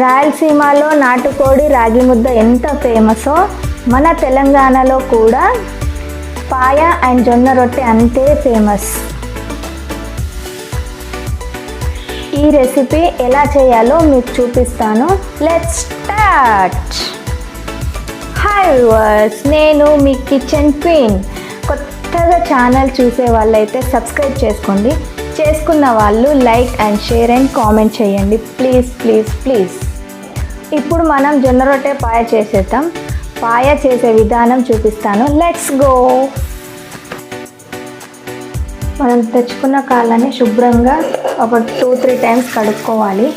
రాయలసీమలో నాటుకోడి రాగి ముద్ద ఎంత ఫేమసో మన తెలంగాణలో కూడా పాయ అండ్ జొన్న రొట్టె అంతే ఫేమస్. ఈ రెసిపీ ఎలా చేయాలో మీకు చూపిస్తాను. లెట్స్ స్టార్ట్ హాయ్ వ్యూవర్స్ నేను మీ కిచెన్ క్వీన్ కొత్తగా ఛానల్ చూసే వాళ్ళైతే సబ్స్క్రైబ్ చేసుకోండి. చేసుకున్న వాళ్ళు like and share and comment చేయండి. ప్లీజ్ ప్లీజ్ ప్లీజ్ ఇప్పుడు మనం జొన్న రొట్టె పాయ చేసేద్దాం. పాయ చేసే విధానం చూపిస్తాను. లెట్స్ గో మనం తెచ్చుకున్న కాళ్ళని శుభ్రంగా ఒక టూ త్రీ టైమ్స్ కడుక్కోవాలి.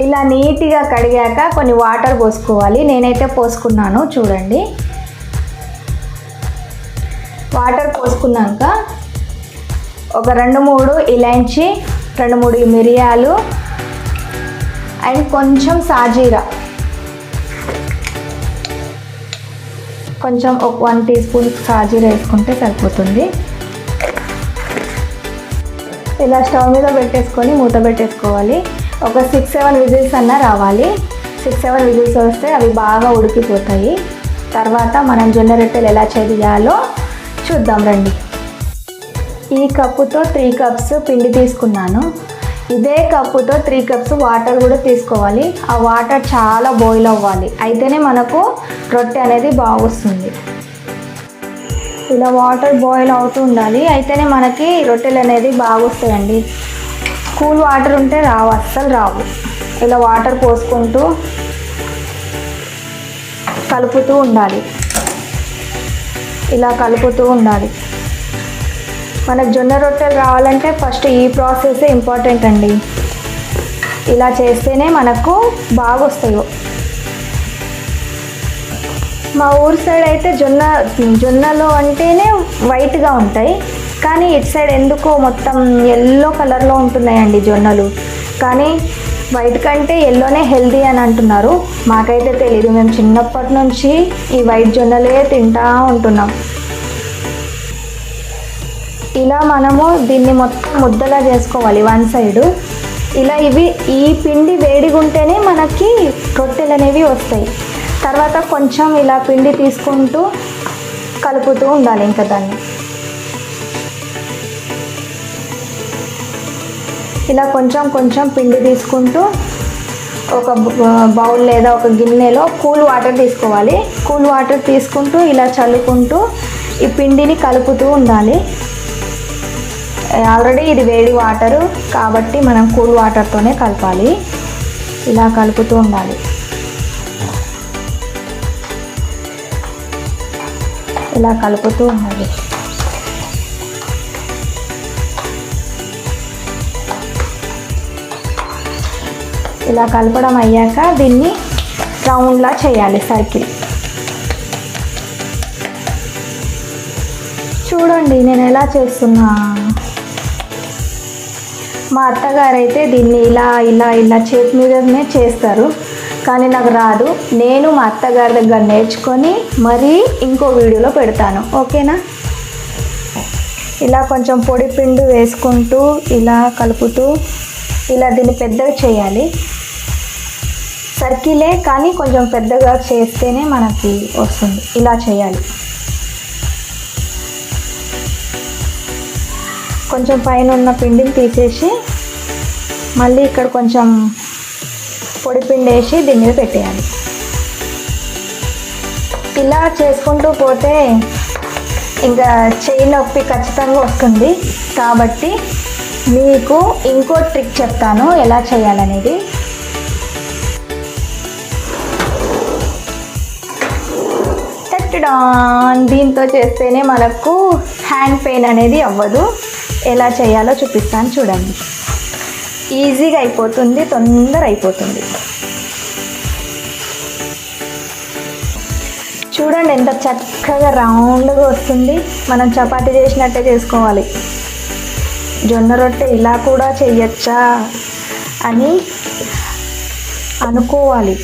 ఇలా నీట్గా కడిగాక కొన్ని వాటర్ పోసుకోవాలి. నేనైతే పోసుకున్నాను చూడండి. వాటర్ పోసుకున్నాక ఒక రెండు మూడు ఇలాంచి రెండు మూడు మిరియాలు అండ్ కొంచెం సాజీరా. కొంచెం ఒక వన్ టీ స్పూన్ సాజీరా వేసుకుంటే సరిపోతుంది. ఇలా స్టవ్ మీద పెట్టేసుకొని మూత పెట్టేసుకోవాలి. ఒక సిక్స్ సెవెన్ విజిల్స్ అన్న రావాలి. సిక్స్ సెవెన్ విజిల్స్ వస్తే అవి బాగా ఉడికిపోతాయి. తర్వాత మనం జొన్న రొట్టెలు ఎలా చేయాలో చూద్దాం రండి. ఈ కప్పుతో త్రీ కప్స్ పిండి తీసుకున్నాను. ఇదే కప్పుతో త్రీ కప్స్ వాటర్ కూడా తీసుకోవాలి. ఆ వాటర్ చాలా బాయిల్ అవ్వాలి. అయితేనే మనకు రొట్టె అనేది బాగొస్తుంది. ఇలా వాటర్ బాయిల్ అవుతూ ఉండాలి. అయితేనే మనకి రొట్టెలు అనేది బాగా వస్తాయండి కూల్ వాటర్ ఉంటే రావు అస్సలు రావు. ఇలా వాటర్ పోసుకుంటూ కలుపుతూ ఉండాలి. ఇలా కలుపుతూ ఉండాలి. మనకు జొన్న రొట్టెలు రావాలంటే ఫస్ట్ ఈ ప్రాసెస్ ఇంపార్టెంట్ అండి. ఇలా చేస్తేనే మనకు బాగా వస్తాయి మా ఊరు సైడ్ అయితే జొన్న జొన్నలు అంటేనే వైట్గా ఉంటాయి. కానీ ఇటు సైడ్ ఎందుకో మొత్తం ఎల్లో కలర్లో ఉంటున్నాయండి జొన్నలు. కానీ వైట్ కంటే ఎల్లోనే హెల్దీ అని అంటున్నారు. మాకైతే తెలియదు మేము చిన్నప్పటి నుంచి ఈ వైట్ జొన్నలే తింటా ఉంటున్నాం. ఇలా మనము దీన్ని మొత్తం ముద్దలా చేసుకోవాలి వన్ సైడు. ఇలా ఇవి ఈ పిండి వేడిగుంటేనే మనకి రొట్టెలు అనేవి వస్తాయి. తర్వాత కొంచెం ఇలా పిండి తీసుకుంటూ కలుపుతూ ఉండాలి ఇంకా దాన్ని. ఇలా కొంచెం కొంచెం పిండి తీసుకుంటూ ఒక బౌల్ లేదా ఒక గిన్నెలో కూల్ వాటర్ తీసుకోవాలి. కూల్ వాటర్ తీసుకుంటూ ఇలా చల్లుకుంటూ ఈ పిండిని కలుపుతూ ఉండాలి. ఆల్రెడీ ఇది వేడి వాటరు కాబట్టి మనం కూల్ వాటర్తోనే కలపాలి. ఇలా కలుపుతూ ఉండాలి. ఇలా కలుపుతూ ఉండాలి. ఇలా కలపడం అయ్యాక దీన్ని రౌండ్లా చేయాలి సర్కిల్ చూడండి నేను ఎలా చేస్తున్నా? మా అత్తగారు అయితే దీన్ని ఇలా ఇలా ఇలా చేతి మీదనే చేస్తారు. కానీ నాకు రాదు. నేను మా అత్తగారి దగ్గర నేర్చుకొని మరీ ఇంకో వీడియోలో పెడతాను. ఓకేనా? ఇలా కొంచెం పొడి పిండి వేసుకుంటూ ఇలా కలుపుతూ ఇలా దీన్ని పెద్దగా చేయాలి. సర్కిలే కానీ కొంచెం పెద్దగా చేస్తేనే మనకి వస్తుంది. ఇలా చేయాలి. కొంచెం పైన ఉన్న పిండిని తీసేసి మళ్ళీ ఇక్కడ కొంచెం పొడి పిండి వేసి దీని మీద పెట్టేయాలి. ఇలా చేసుకుంటూ పోతే ఇంకా చేయి నొప్పి ఖచ్చితంగా వస్తుంది. కాబట్టి మీకు ఇంకో ట్రిక్ చెప్తాను ఎలా చేయాలనేది. టట్టడాన్ దీంతో చేస్తేనే మనకు హ్యాండ్ పెయిన్ అనేది అవ్వదు. ఎలా చేయాలో చూపిస్తాను చూడండి. ఈజీగా అయిపోతుంది తొందర అయిపోతుంది. చూడండి ఎంత చక్కగా రౌండ్గా వస్తుంది. మనం చపాతీ చేసినట్టే చేసుకోవాలి. జొన్న రొట్టె ఇలా కూడా చేయొచ్చా అని అనుకోవాలి.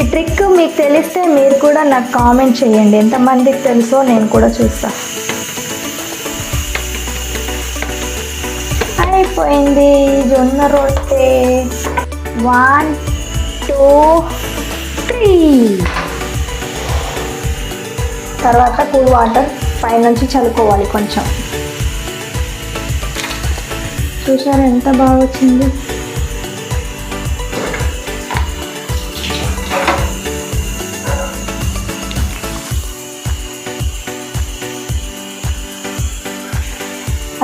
ఈ ట్రిక్ మీకు తెలిస్తే మీరు కూడా నాకు కామెంట్ చేయండి. ఎంతమందికి తెలుసో నేను కూడా చూస్తా. అయిపోయింది. జొన్న రొట్టె. వన్ టూ త్రీ తర్వాత కూల్ వాటర్ పైనుంచి చల్లుకోవాలి కొంచెం. చూసారు ఎంత బాగా వచ్చింది?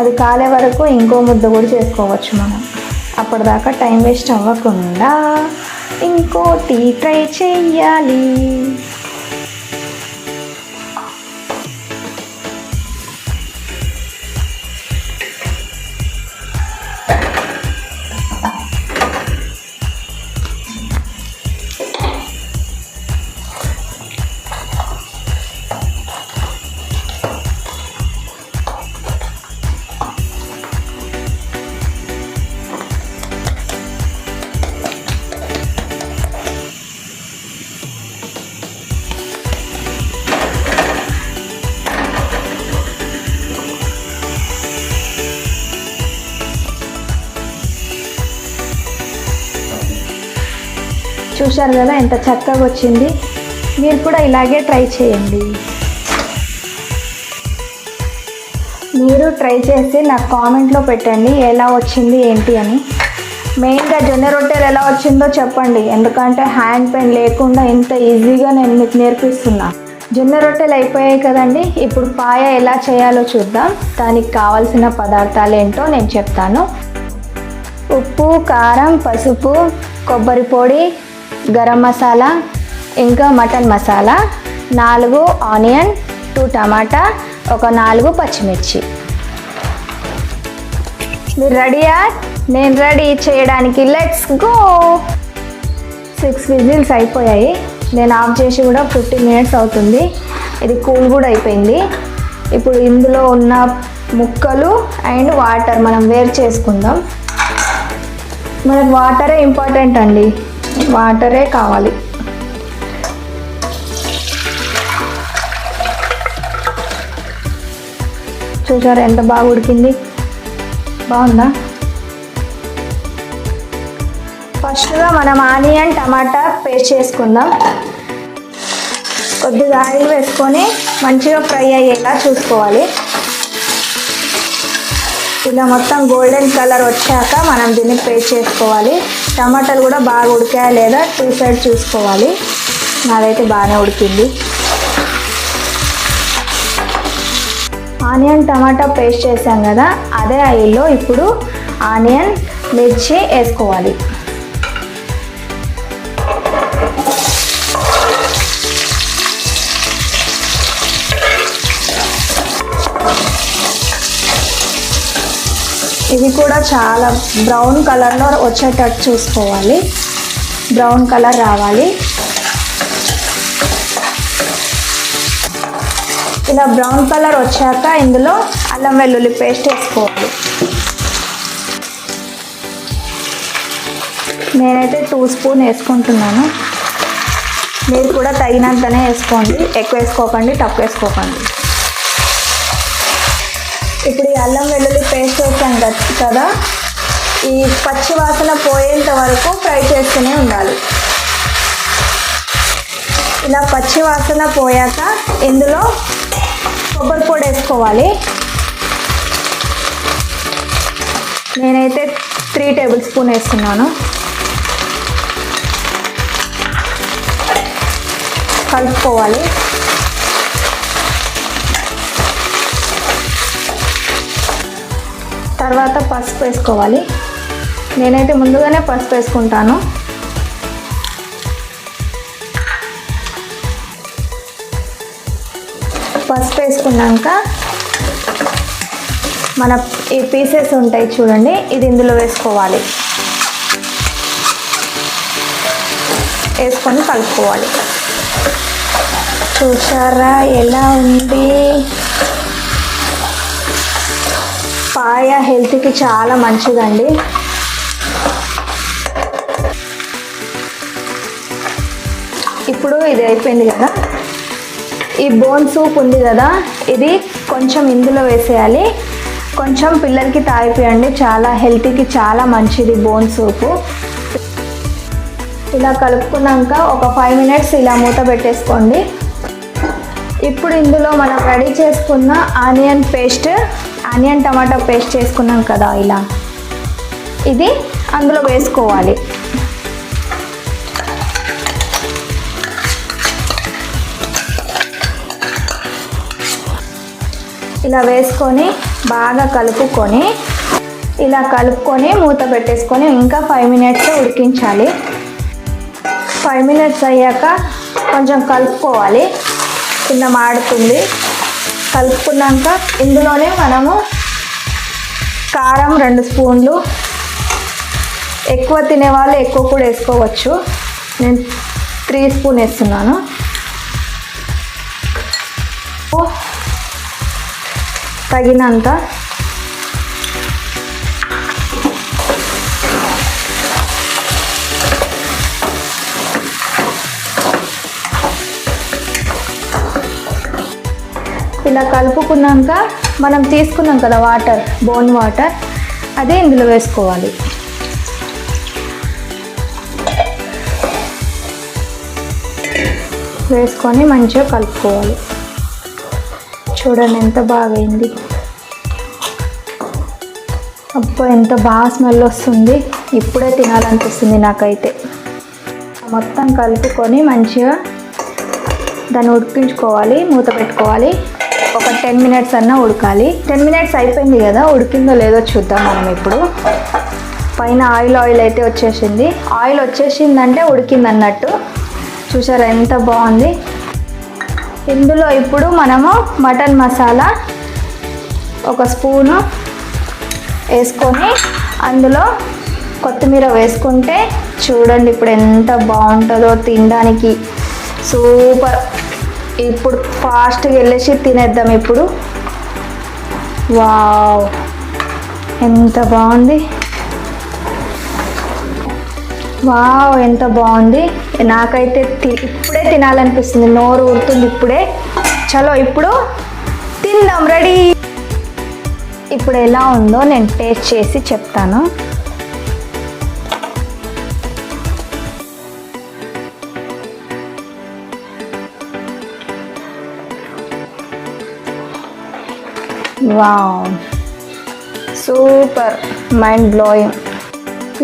అది కాలే వరకు ఇంకో ముద్ద కూడా చేసుకోవచ్చు మనం. అప్పటిదాకా టైం వేస్ట్ అవ్వకుండా ఇంకోటి ట్రై చెయ్యాలి చూశారు కదా ఎంత చక్కగా వచ్చింది. మీరు కూడా ఇలాగే ట్రై చేయండి. మీరు ట్రై చేసి నాకు కామెంట్లో పెట్టండి ఎలా వచ్చింది ఏంటి అని. మెయిన్గా జొన్న రొట్టెలు ఎలా వచ్చిందో చెప్పండి. ఎందుకంటే హ్యాండ్ పెయిన్ లేకుండా ఇంత ఈజీగా నేను మీకు నేర్పిస్తున్నా. జొన్న రొట్టెలు అయిపోయాయి కదండి ఇప్పుడు పాయ ఎలా చేయాలో చూద్దాం. దానికి కావాల్సిన పదార్థాలు ఏంటో నేను చెప్తాను. ఉప్పు కారం పసుపు కొబ్బరి పొడి గరం మసాలా ఇంకా మటన్ మసాలా నాలుగు ఆనియన్ టూ టమాటా ఒక నాలుగు పచ్చిమిర్చి. మీరు రెడీయా నేను రెడీ చేయడానికి లెట్స్ గో! సిక్స్ విజిల్స్ అయిపోయాయి. నేను ఆఫ్ చేసి కూడా ఫిఫ్టీన్ మినిట్స్ అవుతుంది. ఇది కూల్ కూడా అయిపోయింది. ఇప్పుడు ఇందులో ఉన్న ముక్కలు అండ్ వాటర్ మనం వేరు చేసుకుందాం. మనకు వాటరే ఇంపార్టెంట్ అండి. వాటరే కావాలి. చూసారు ఎంత బాగా ఉడికింది? బాగుందా? ఫస్ట్గా మనం ఆనియన్ టమాటా పేస్ట్ చేసుకుందాం. కొద్దిగా ఆయిల్ వేసుకొని మంచిగా ఫ్రై అయ్యేలా చూసుకోవాలి. ఇలా మొత్తం గోల్డెన్ కలర్ వచ్చాక మనం దీన్ని పేస్ట్ చేసుకోవాలి. టమాటాలు కూడా బాగా ఉడికాయా లేదా టూ సైడ్ చూసుకోవాలి. నాదైతే బాగానే ఉడికింది. ఆనియన్ టమాటా పేస్ట్ చేసాం కదా అదే ఆయిల్లో ఇప్పుడు ఆనియన్ మిర్చి వేసుకోవాలి. ఇది కూడా చాలా బ్రౌన్ కలర్లో వచ్చేటట్టు చూసుకోవాలి. బ్రౌన్ కలర్ రావాలి. ఇలా బ్రౌన్ కలర్ వచ్చాక ఇందులో అల్లం వెల్లుల్లి పేస్ట్ వేసుకోవాలి. నేనైతే టూ స్పూన్ వేసుకుంటున్నాను. మీరు కూడా తగినంతనే వేసుకోండి. ఎక్కువ వేసుకోకండి తక్కువ వేసుకోకండి. ఇప్పుడు ఈ అల్లం వెల్లుల్లి పేస్ట్ వేసాం కదా? ఈ పచ్చి వాసన పోయేంత వరకు ఫ్రై చేస్తూనే ఉండాలి. ఇలా పచ్చి వాసన పోయాక ఇందులో కొబ్బరి పొడి వేసుకోవాలి. నేనైతే త్రీ టేబుల్ స్పూన్ వేస్తున్నాను. కలుపుకోవాలి. తర్వాత పసుపు వేసుకోవాలి. నేనైతే ముందుగానే పసుపు వేసుకుంటాను. పసుపు వేసుకున్నాక మన ఈ పీసెస్ ఉంటాయి చూడండి ఇది ఇందులో వేసుకోవాలి. వేసుకొని కలుపుకోవాలి. చూసారా ఎలా ఉంది? పాయ హెల్త్కి చాలా మంచిదండి. ఇప్పుడు ఇది అయిపోయింది కదా. ఈ బోన్ సూప్ ఉంది కదా ఇది కొంచెం ఇందులో వేసేయాలి. కొంచెం పిల్లలకి తాగిపోయండి చాలా హెల్తీకి చాలా మంచిది బోన్ సూపు. ఇలా కలుపుకున్నాక ఒక ఫైవ్ మినిట్స్ ఇలా మూత పెట్టేసుకోండి. ఇప్పుడు ఇందులో మనం రెడీ చేసుకున్న onion paste onion tomato paste చేసుకున్నాం కదా ఇలా. ఇది అందులో వేసుకోవాలి. ఇలా వేసుకొని బాగా కలుపుకొని ఇలా కలుపుకొని మూత పెట్టేసుకొని ఇంకా ఫైవ్ మినిట్స్ ఉడికించాలి. ఫైవ్ మినిట్స్ అయ్యాక కొంచెం కలుపుకోవాలి. కింద మాడుతుంది. కలుపుకున్నాక ఇందులోనే మనము కారం రెండు స్పూన్లు. ఎక్కువ తినేవాళ్ళు ఎక్కువ కూడా వేసుకోవచ్చు. నేను త్రీ స్పూన్ వేస్తున్నాను. తగినంత ఇలా కలుపుకున్నాక మనం తీసుకున్నాం కదా వాటర్ బోన్ వాటర్ అదే ఇందులో వేసుకోవాలి. వేసుకొని మంచిగా కలుపుకోవాలి. చూడండి ఎంత బాగైంది. అబ్బా ఎంత బాగా స్మెల్ వస్తుంది. ఇప్పుడే తినాలనిపిస్తుంది నాకైతే. మొత్తం కలుపుకొని మంచిగా దాన్ని ఉడికించుకోవాలి మూత పెట్టుకోవాలి. ఒక టెన్ మినిట్స్ అన్నా ఉడకాలి. టెన్ మినిట్స్ అయిపోయింది కదా ఉడికిందో లేదో చూద్దాం మనం ఇప్పుడు. పైన ఆయిల్ ఆయిల్ అయితే వచ్చేసింది. ఆయిల్ వచ్చేసిందంటే ఉడికింది అన్నట్టు చూసారా ఎంత బాగుంది. ఇందులో ఇప్పుడు మనము మటన్ మసాలా ఒక స్పూను వేసుకొని అందులో కొత్తిమీర వేసుకుంటే చూడండి ఇప్పుడు ఎంత బాగుంటుందో తినడానికి. సూపర్. ఇప్పుడు ఫాస్ట్గా వెళ్ళేసి తినేద్దాం ఇప్పుడు. వావ్. ఎంత బాగుంది. వావ్ ఎంత బాగుంది. నాకైతే తి- ఇప్పుడే తినాలనిపిస్తుంది. నోరు ఊరుతుంది ఇప్పుడే. చలో ఇప్పుడు తిందాం రెడీ. ఇప్పుడు ఎలా ఉందో నేను టేస్ట్ చేసి చెప్తాను. Wow super mind blowing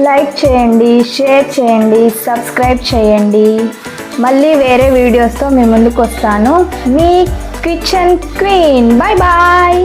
like చేయండి షేర్ చేయండి సబ్స్క్రైబ్ చేయండి. మళ్ళీ వేరే వీడియోస్తో మీ ముందుకు వస్తాను. మీ కిచెన్ క్వీన్ బాయ్ బాయ్